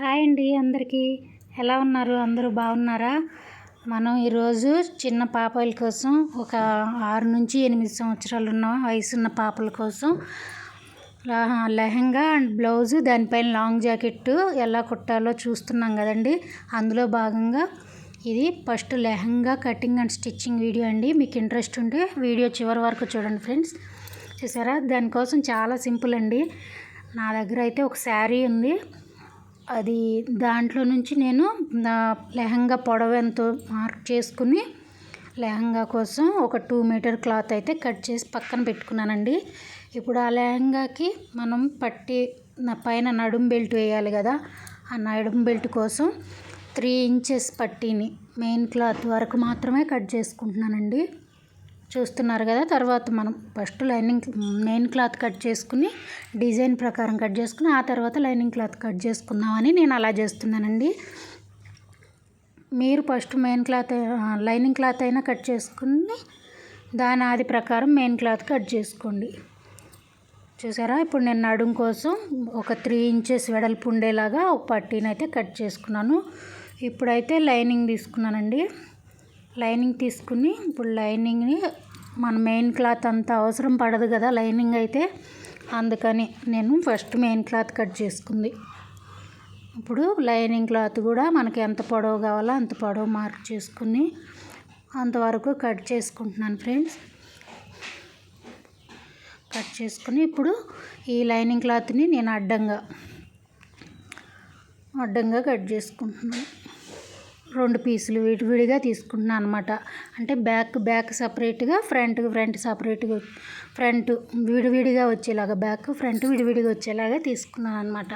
Hi అండి అందరికీ. ఎలా ఉన్నారు? అందరూ బాగున్నారా? మనం ఈరోజు చిన్న పాపల కోసం ఒక ఆరు నుంచి ఎనిమిది సంవత్సరాలు ఉన్న వయసు ఉన్న పాపల కోసం లెహంగా అండ్ బ్లౌజ్ దానిపైన లాంగ్ జాకెట్ ఎలా కుట్టాలో చూస్తున్నాం కదండి. అందులో భాగంగా ఇది first lehenga cutting and stitching video అండి. మీకు ఇంట్రెస్ట్ ఉంటే వీడియో చివరి వరకు చూడండి ఫ్రెండ్స్. చూసారా? దానికోసం చాలా సింపుల్ అండి. నా దగ్గర అయితే ఒక శారీ ఉంది. అది దాంట్లో నుంచి నేను నా లెహంగా పొడవు ఎంతో మార్క్ చేసుకుని లెహంగా కోసం ఒక టూ మీటర్ క్లాత్ అయితే కట్ చేసి పక్కన పెట్టుకున్నానండి. ఇప్పుడు ఆ లెహంగాకి మనం పట్టి నా పైన నడుం బెల్ట్ వేయాలి కదా ఆ నడుం బెల్ట్ కోసం త్రీ ఇంచెస్ పట్టీని మెయిన్ క్లాత్ వరకు మాత్రమే కట్ చేసుకుంటున్నానండి. చూస్తున్నారు కదా తర్వాత మనం first lining main cloth cut చేసుకుని డిజైన్ ప్రకారం కట్ చేసుకుని ఆ తర్వాత లైనింగ్ క్లాత్ కట్ చేసుకుందామని నేను అలా చేస్తున్నానండి. మీరు first main cloth lining cloth అయినా కట్ చేసుకుని దాని ఆది ప్రకారం మెయిన్ క్లాత్ కట్ చేసుకోండి. చూసారా? ఇప్పుడు నేను నడుం కోసం ఒక త్రీ ఇంచెస్ వెడల్పు ఉండేలాగా ఒక పట్టీని అయితే కట్ చేసుకున్నాను. ఇప్పుడైతే లైనింగ్ తీసుకున్నానండి. లైనింగ్ తీసుకుని ఇప్పుడు లైనింగ్ని మన మెయిన్ క్లాత్ అంత అవసరం పడదు కదా లైనింగ్ అయితే. అందుకని నేను ఫస్ట్ మెయిన్ క్లాత్ కట్ చేసుకుంది. ఇప్పుడు లైనింగ్ క్లాత్ కూడా మనకి ఎంత పొడవు కావాలో అంత పొడవు మార్క్ చేసుకుని అంతవరకు కట్ చేసుకుంటున్నాను ఫ్రెండ్స్ కట్ చేసుకుని ఇప్పుడు ఈ లైనింగ్ క్లాత్ని నేను అడ్డంగా అడ్డంగా కట్ చేసుకుంటున్నాను. రెండు పీసులు విడి విడిగా తీసుకుంటున్నాను అనమాట అంటే బ్యాక్ బ్యాక్ సపరేట్గా ఫ్రంట్ ఫ్రంట్ సపరేట్గా ఫ్రంట్ విడివిడిగా వచ్చేలాగా బ్యాక్ ఫ్రంట్ విడివిడిగా వచ్చేలాగా తీసుకున్నాను అనమాట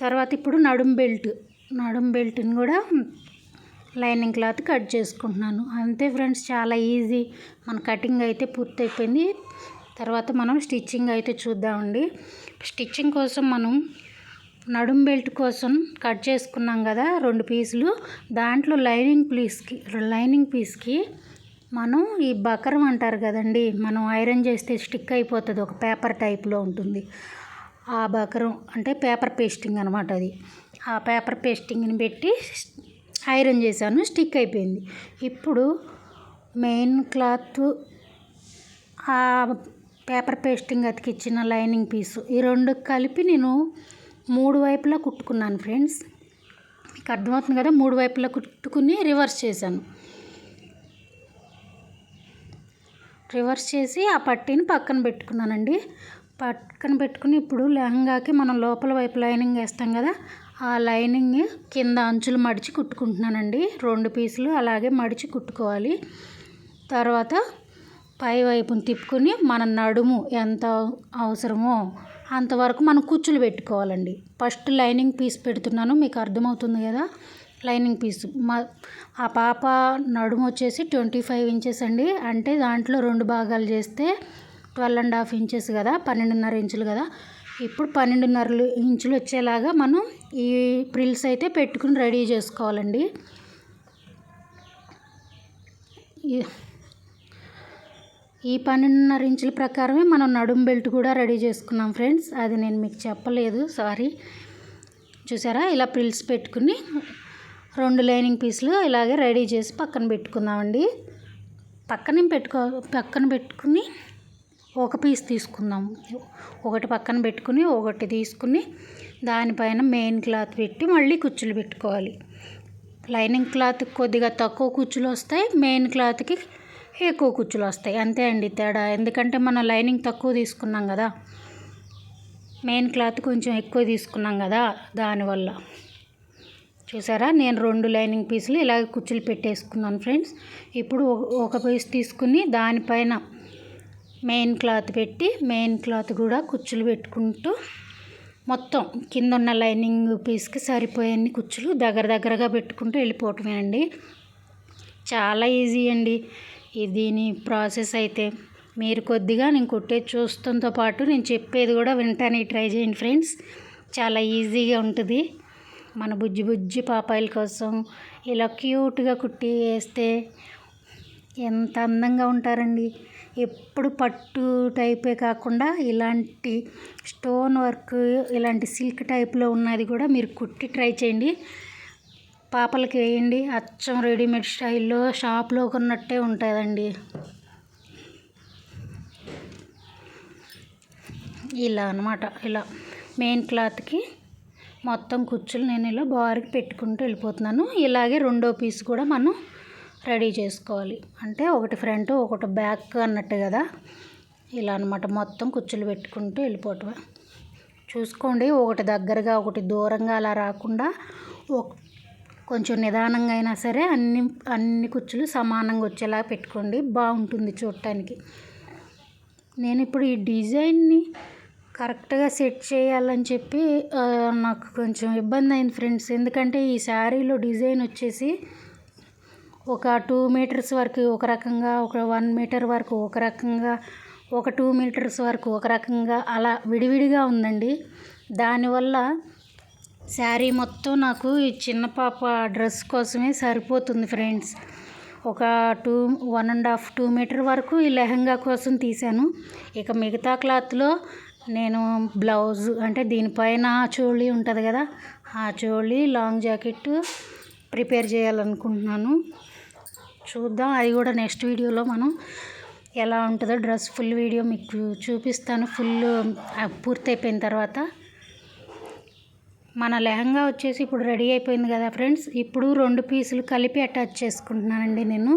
తర్వాత ఇప్పుడు నడుం బెల్ట్ నడుం బెల్ట్ని కూడా లైనింగ్ క్లాత్ కట్ చేసుకుంటున్నాను. అంతే ఫ్రెండ్స్ చాలా ఈజీ. మన కటింగ్ అయితే పూర్తయిపోయింది. తర్వాత మనం స్టిచ్చింగ్ అయితే చూద్దామండి. స్టిచ్చింగ్ కోసం మనం నడుం బెల్ట్ కోసం కట్ చేసుకున్నాం కదా రెండు పీసులు. దాంట్లో లైనింగ్ పీస్కి లైనింగ్ పీస్కి మనం ఈ బకరం అంటారు కదండి మనం ఐరన్ చేస్తే స్టిక్ అయిపోతుంది ఒక పేపర్ టైప్లో ఉంటుంది. ఆ బకరం అంటే పేపర్ పేస్టింగ్ అనమాట అది. ఆ పేపర్ పేస్టింగ్ని పెట్టి ఐరన్ చేశాను స్టిక్ అయిపోయింది. ఇప్పుడు మెయిన్ క్లాత్ ఆ పేపర్ పేస్టింగ్ అతికిచ్చిన లైనింగ్ పీసు ఈ రెండు కలిపి నేను మూడు వైపులా కుట్టుకున్నాను ఫ్రెండ్స్. మీకు అర్థమవుతుంది కదా మూడు వైపులా కుట్టుకుని రివర్స్ చేశాను. రివర్స్ చేసి ఆ పట్టీని పక్కన పెట్టుకున్నానండి. పక్కన పెట్టుకుని ఇప్పుడు లెహంగాకి మనం లోపల వైపు లైనింగ్ వేస్తాం కదా ఆ లైనింగ్ కింద అంచులు మడిచి కుట్టుకుంటున్నానండి. రెండు పీసులు అలాగే మడిచి కుట్టుకోవాలి. తర్వాత పై వైపుని తిప్పుకొని మన నడుము ఎంత అవసరమో అంతవరకు మనం కుచ్చులు పెట్టుకోవాలండి. ఫస్ట్ లైనింగ్ పీస్ పెడుతున్నాను మీకు అర్థమవుతుంది కదా? Lining piece. మా ఆ పాప నడుము వచ్చేసి ట్వంటీ ఫైవ్ ఇంచెస్ అండి. అంటే దాంట్లో రెండు భాగాలు చేస్తే ట్వెల్వ్ అండ్ హాఫ్ ఇంచెస్ కదా పన్నెండున్నర ఇంచులు కదా. ఇప్పుడు పన్నెండున్నర ఇంచులు వచ్చేలాగా మనం ఈ ప్రిల్స్ అయితే పెట్టుకుని రెడీ చేసుకోవాలండి. ఈ- పన్నెండున్నర ఇంచుల ప్రకారమే మనం నడుం బెల్ట్ కూడా రెడీ చేసుకున్నాం ఫ్రెండ్స్. అది నేను మీకు చెప్పలేదు సారీ. చూసారా? ఇలా ప్రిల్స్ పెట్టుకుని రెండు లైనింగ్ పీసులు ఇలాగే రెడీ చేసి పక్కన పెట్టుకుందామండి. పక్కన పెట్టుకో పక్కన పెట్టుకుని ఒక పీస్ తీసుకుందాం. ఒకటి పక్కన పెట్టుకుని ఒకటి తీసుకుని దానిపైన మెయిన్ క్లాత్ పెట్టి మళ్ళీ కుచ్చులు పెట్టుకోవాలి. లైనింగ్ క్లాత్ కొద్దిగా తక్కువ కుచ్చులు వస్తాయి మెయిన్ క్లాత్కి ఎక్కువ కుచ్చులు వస్తాయి. అంతే అండి తేడా. ఎందుకంటే మనం లైనింగ్ తక్కువ తీసుకున్నాం కదా. మెయిన్ క్లాత్ కొంచెం ఎక్కువ తీసుకున్నాం కదా దానివల్ల. చూసారా? నేను రెండు లైనింగ్ పీసులు ఇలాగ కుచ్చులు పెట్టేసుకున్నాను ఫ్రెండ్స్. ఇప్పుడు ఒక- పీస్ తీసుకుని దానిపైన మెయిన్ క్లాత్ పెట్టి మెయిన్ క్లాత్ కూడా కుచ్చులు పెట్టుకుంటూ మొత్తం కింద ఉన్న లైనింగ్ పీస్కి సరిపోయే కుచ్చులు దగ్గర దగ్గరగా పెట్టుకుంటూ వెళ్ళిపోవటమేనండి చాలా ఈజీ అండి. దీని ప్రాసెస్ అయితే మీరు కొద్దిగా నేను కుట్టేది చూస్తంతో పాటు నేను చెప్పేది కూడా వింటానికి ట్రై చేయండి ఫ్రెండ్స్. చాలా ఈజీగా ఉంటుంది. మన బుజ్జి బుజ్జి పాపాయిల కోసం ఇలా క్యూట్గా కుట్టి వేస్తే ఎంత అందంగా ఉంటారండి. ఎప్పుడు పట్టు టైపే కాకుండా ఇలాంటి స్టోన్ వర్క్ ఇలాంటి సిల్క్ టైప్లో ఉన్నది కూడా మీరు కుట్టి ట్రై చేయండి. పాపలకి వేయండి. అచ్చం రెడీమేడ్ స్టైల్లో షాప్లో కొన్నట్టే ఉంటుందండి. ఇలా అనమాట ఇలా మెయిన్ క్లాత్కి మొత్తం కుచ్చులు నేను ఇలా బార్కి పెట్టుకుంటూ వెళ్ళిపోతున్నాను. ఇలాగే రెండో పీస్ కూడా మనం రెడీ చేసుకోవాలి. అంటే ఒకటి ఫ్రంట్ ఒకటి బ్యాక్ అన్నట్టు కదా. ఇలా అనమాట మొత్తం కుచ్చులు పెట్టుకుంటూ వెళ్ళిపోవటమే. చూసుకోండి ఒకటి దగ్గరగా ఒకటి దూరంగా అలా రాకుండా కొంచెం నిదానంగా అయినా సరే అన్ని అన్ని కుచ్చులు సమానంగా వచ్చేలా పెట్టుకోండి. బాగుంటుంది చూడటానికి. నేను ఇప్పుడు ఈ డిజైన్ని కరెక్ట్గా సెట్ చేయాలని చెప్పి నాకు కొంచెం ఇబ్బంది అయింది ఫ్రెండ్స్. ఎందుకంటే ఈ శారీలో డిజైన్ వచ్చేసి ఒక టూ మీటర్స్ వరకు ఒక రకంగా ఒక వన్ మీటర్ వరకు ఒక రకంగా ఒక టూ మీటర్స్ వరకు ఒక రకంగా అలా విడివిడిగా ఉందండి. దానివల్ల శారీ మొత్తం నాకు ఈ చిన్న పాప డ్రెస్ కోసమే సరిపోతుంది ఫ్రెండ్స్. ఒక two one and half two meter వరకు ఈ లెహంగా కోసం తీశాను. ఇక మిగతా క్లాత్లో నేను బ్లౌజ్ అంటే దీనిపైన చోళీ ఉంటుంది కదా ఆ చోళీ లాంగ్ జాకెట్ ప్రిపేర్ చేయాలనుకుంటున్నాను. చూద్దాం అది కూడా నెక్స్ట్ వీడియోలో మనం ఎలా ఉంటుందో. డ్రెస్ ఫుల్ వీడియో మీకు చూపిస్తాను. ఫుల్ పూర్తయిపోయిన తర్వాత మన లెహంగా వచ్చేసి ఇప్పుడు రెడీ అయిపోయింది కదా ఫ్రెండ్స్. ఇప్పుడు రెండు పీసులు కలిపి అటాచ్ చేసుకుంటున్నానండి నేను.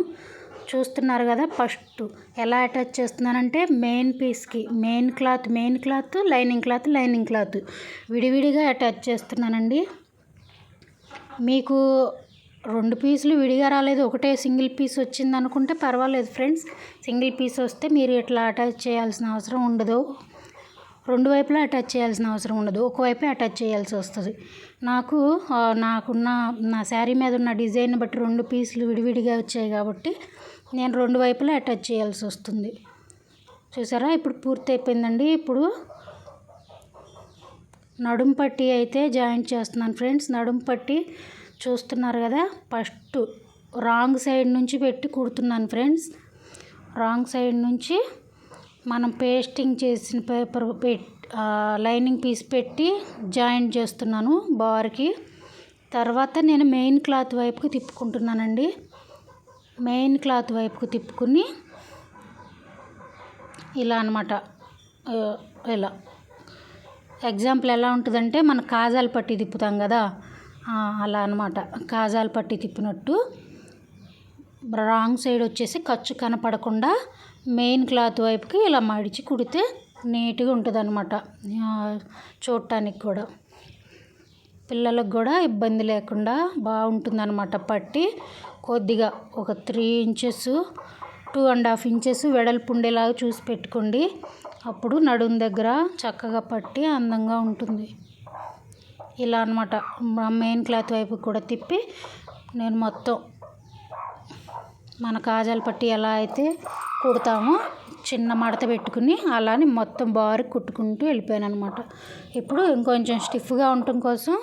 చూస్తున్నారు కదా ఫస్ట్ ఎలా అటాచ్ చేస్తున్నానంటే మెయిన్ పీస్కి main cloth main cloth lining cloth lining cloth విడివిడిగా అటాచ్ చేస్తున్నానండి. మీకు రెండు పీసులు విడిగా రాలేదు ఒకటే సింగిల్ పీస్ వచ్చింది అనుకుంటే పర్వాలేదు ఫ్రెండ్స్. సింగిల్ పీస్ వస్తే మీరు ఇట్లా అటాచ్ చేయాల్సిన అవసరం ఉండదు. రెండు వైపులా అటాచ్ చేయాల్సిన అవసరం ఉండదు. ఒకవైపే అటాచ్ చేయాల్సి వస్తుంది. నాకు నాకున్న నా శారీ మీద ఉన్న డిజైన్ బట్టి రెండు పీసులు విడివిడిగా వచ్చాయి కాబట్టి నేను రెండు వైపులా అటాచ్ చేయాల్సి వస్తుంది. చూసారా? ఇప్పుడు పూర్తి అయిపోయిందండి ఇప్పుడు నడుం పట్టి అయితే జాయింట్ చేస్తున్నాను ఫ్రెండ్స్. నడుం పట్టి చూస్తున్నారు కదా? ఫస్ట్ రాంగ్ సైడ్ నుంచి పెట్టి కుడుతున్నాను ఫ్రెండ్స్. రాంగ్ సైడ్ నుంచి మనం పేస్టింగ్ చేసిన పేపర్ లైనింగ్ పీస్ పెట్టి జాయింట్ చేస్తున్నాను బార్కి. తర్వాత నేను మెయిన్ క్లాత్ వైపుకి తిప్పుకుంటున్నానండి. మెయిన్ క్లాత్ వైపుకు తిప్పుకుని ఇలా అనమాట ఇలా. ఎగ్జాంపుల్ ఎలా ఉంటుందంటే మన కాజాలు పట్టి తిప్పుతాం కదా అలా అనమాట కాజాలు పట్టి తిప్పినట్టు రాంగ్ సైడ్ వచ్చేసి ఖర్చు కనపడకుండా మెయిన్ క్లాత్ వైపుకి ఇలా మడిచి కుడితే నీట్గా ఉంటుంది అనమాట చూడటానికి కూడా. పిల్లలకు కూడా ఇబ్బంది లేకుండా బాగుంటుందన్నమాట పట్టి. కొద్దిగా ఒక three inches two and half inches వెడల్పు ఉండేలాగా చూసి పెట్టుకోండి. అప్పుడు నడుం దగ్గర చక్కగా పట్టి అందంగా ఉంటుంది. ఇలా అనమాట మెయిన్ క్లాత్ వైపు కూడా తిప్పి నేను మొత్తం మన కాజాలు పట్టి ఎలా అయితే కుడతామో చిన్న మడత పెట్టుకుని అలానే మొత్తం బారు కుట్టుకుంటూ వెళ్ళిపోయాను అనమాట ఇప్పుడు ఇంకొంచెం స్టిఫ్గా ఉండటం కోసం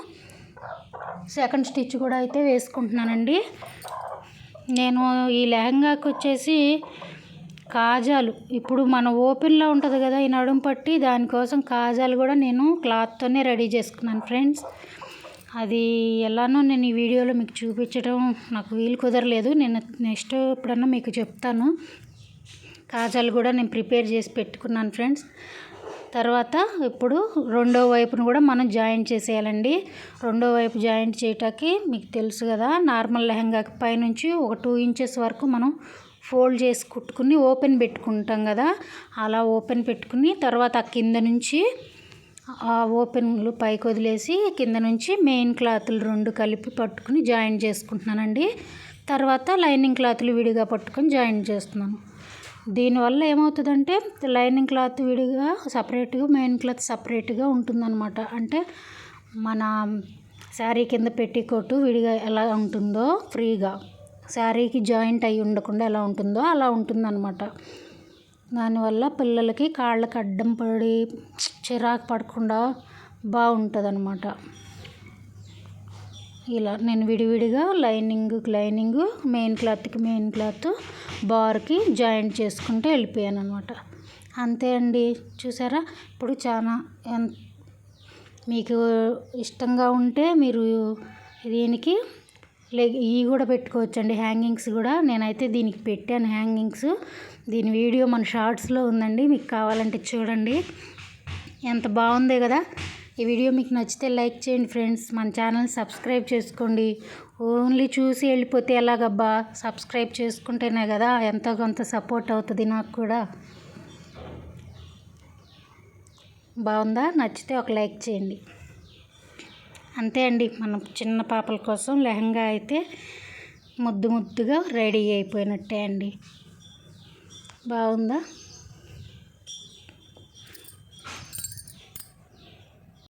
సెకండ్ స్టిచ్ కూడా అయితే వేసుకుంటున్నానండి. నేను ఈ లెహంగాకి వచ్చేసి కాజాలు. ఇప్పుడు మన ఓపెన్లో ఉంటుంది కదా ఈ నడుము పట్టి దానికోసం కాజాలు కూడా నేను క్లాత్తోనే రెడీ చేసుకున్నాను ఫ్రెండ్స్. అది ఎలానో నేను ఈ వీడియోలో మీకు చూపించడం నాకు వీలు కుదరలేదు. నేను నెక్స్ట్ ఎప్పుడన్నా మీకు చెప్తాను. కాజాలు కూడా నేను ప్రిపేర్ చేసి పెట్టుకున్నాను ఫ్రెండ్స్. తర్వాత ఇప్పుడు రెండో వైపును కూడా మనం జాయింట్ చేసేయాలండి. రెండో వైపు జాయింట్ చేయటానికి మీకు తెలుసు కదా నార్మల్ లెహంగాకి పైనుంచి ఒక టూ ఇంచెస్ వరకు మనం ఫోల్డ్ చేసి కుట్టుకుని ఓపెన్ పెట్టుకుంటాం కదా అలా ఓపెన్ పెట్టుకుని తర్వాత ఆ కింద నుంచి ఆ ఓపెన్లు పైకి వదిలేసి కింద నుంచి మెయిన్ క్లాతులు రెండు కలిపి పట్టుకుని జాయిన్ చేసుకుంటున్నానండి. తర్వాత లైనింగ్ క్లాతులు విడిగా పట్టుకొని జాయిన్ చేస్తున్నాను. దీనివల్ల ఏమవుతుందంటే లైనింగ్ క్లాత్ విడిగా సపరేట్గా మెయిన్ క్లాత్ సపరేట్గా ఉంటుందన్నమాట. అంటే మన శారీ కింద పెట్టికోటు విడిగా ఎలా ఉంటుందో ఫ్రీగా. శారీకి జాయింట్ అయి ఉండకుండా ఎలా ఉంటుందో అలా ఉంటుందన్నమాట. దానివల్ల పిల్లలకి కాళ్ళకి అడ్డం పడి చిరాకు పడకుండా బాగుంటుంది అనమాట ఇలా నేను విడివిడిగా లైనింగ్ లైనింగ్ మెయిన్ క్లాత్కి మెయిన్ క్లాత్ బార్కి జాయింట్ చేసుకుంటూ వెళ్ళిపోయాను అనమాట అంతే అండి. చూసారా? ఇప్పుడు చాలా ఎంత మీకు ఇష్టంగా ఉంటే మీరు దీనికి లెగ్ ఇవి కూడా పెట్టుకోవచ్చండి హ్యాంగింగ్స్ కూడా. నేనైతే దీనికి పెట్టాను హ్యాంగింగ్స్. దీని వీడియో మన షార్ట్స్లో ఉందండి మీకు కావాలంటే చూడండి. ఎంత బాగుంది కదా. ఈ వీడియో మీకు నచ్చితే లైక్ చేయండి ఫ్రెండ్స్. మన ఛానల్ సబ్స్క్రైబ్ చేసుకోండి. ఓన్లీ చూసి వెళ్ళిపోతే ఎలాగబ్బా? సబ్స్క్రైబ్ చేసుకుంటేనే కదా ఎంతో కొంత సపోర్ట్ అవుతుంది నాకు కూడా. బాగుందా? నచ్చితే ఒక లైక్ చేయండి. అంతే అండి. మన చిన్న పాపల కోసం లెహంగా అయితే ముద్దు ముద్దుగా రెడీ అయిపోయినట్టే అండి. బాగుందా?